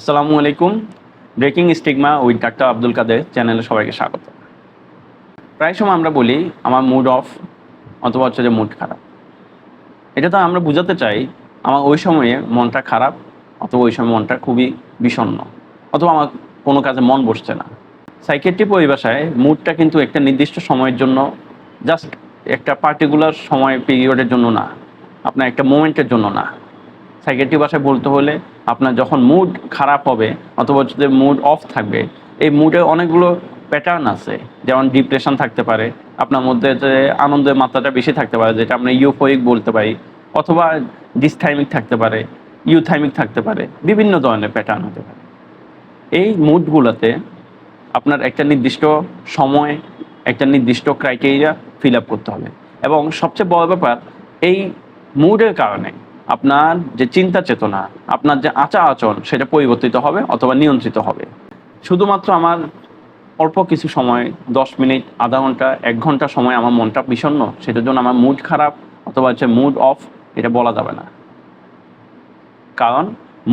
আসসালামু আলাইকুম। Breaking stigma with doctor Abdul Kader চ্যানেলে সবাইকে স্বাগত। প্রায় সময় আমরা বলি আমার মুড অফ অথবা হচ্ছে যে মুড খারাপ। এটা তো আমরা বোঝাতে চাই, আমার ওই সময়ে মনটা খারাপ অথবা ওই সময় মনটা খুবই বিষণ্ণ অথবা আমার কোনো কাজে মন বসছে না। সাইকেট্রি পরিভাষায় মুডটা কিন্তু একটা নির্দিষ্ট সময়ের জন্য জাস্ট একটা পার্টিকুলার সময় পিরিয়ডের জন্য না, আপনার একটা মোমেন্টের জন্য না। সাইকেট্রি ভাষায় বলতে হলে আপনার যখন মুড খারাপ হবে অথবা যদি মুড অফ থাকবে, এই মুডে অনেকগুলো প্যাটার্ন আছে। যেমন ডিপ্রেশন থাকতে পারে, আপনার মধ্যে যে আনন্দের মাত্রাটা বেশি থাকতে পারে, যেটা আমরা ইউফোরিক বলতে পারি, অথবা ডিসথাইমিক থাকতে পারে ইউথাইমিক থাকতে পারে, বিভিন্ন ধরনের প্যাটার্ন হতে পারে। এই মুডগুলোতে আপনার একটা নির্দিষ্ট সময়, একটা নির্দিষ্ট ক্রাইটেরিয়া ফিল আপ করতে হবে। এবং সবচেয়ে বড় ব্যাপার, এই মুডের কারণে আপনার যে চিন্তা চেতনা, আপনার যে আচার আচরণ, সেটা পরিবর্তিত হবে অথবা নিয়ন্ত্রিত হবে। শুধুমাত্র আমার অল্প কিছু সময়, দশ মিনিট, আধা ঘণ্টা, এক ঘণ্টা সময় আমার মনটা বিষণ্ণ, সেটার জন্য আমার মুড খারাপ অথবা হচ্ছে মুড অফ এটা বলা যাবে না। কারণ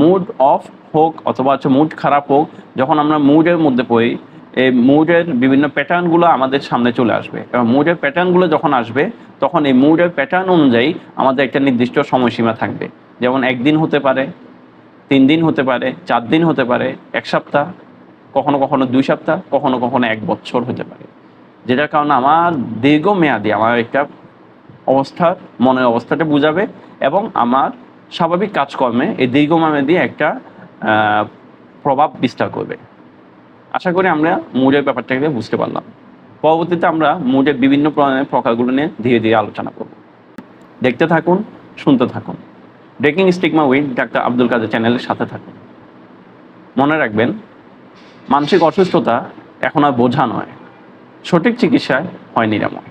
মুড অফ হোক অথবা হচ্ছে মুড খারাপ হোক, যখন আমরা মুডের মধ্যে পড়ি এই মুডের বিভিন্ন প্যাটার্নগুলো আমাদের সামনে চলে আসবে। এবং মুডের প্যাটার্নগুলো যখন আসবে, তখন এই মুডের প্যাটার্ন অনুযায়ী আমাদের একটা নির্দিষ্ট সময়সীমা থাকবে। যেমন একদিন হতে পারে, তিন দিন হতে পারে, চার দিন হতে পারে, এক সপ্তাহ, কখনো কখনো দুই সপ্তাহ, কখনো কখনো এক বছর হতে পারে। যেটার কারণে আমার দীর্ঘমেয়াদী আমার একটা অবস্থার মনের অবস্থাটা বুঝাবে এবং আমার স্বাভাবিক কাজকর্মে এই দীর্ঘমেয়াদী একটা প্রভাব বিস্তার করবে। আশা করি আমরা মুডের ব্যাপারটাকে বুঝতে পারলাম। পরবর্তীতে আমরা মুডের বিভিন্ন প্রকারগুলো নিয়ে ধীরে ধীরে আলোচনা করব। দেখতে থাকুন, শুনতে থাকুন। Breaking stigma with doctor Abdul Kader চ্যানেলের সাথে থাকুন। মনে রাখবেন, মানসিক অসুস্থতা এখন আর বোঝা নয়। সঠিক চিকিৎসায় হয় নিরাময়।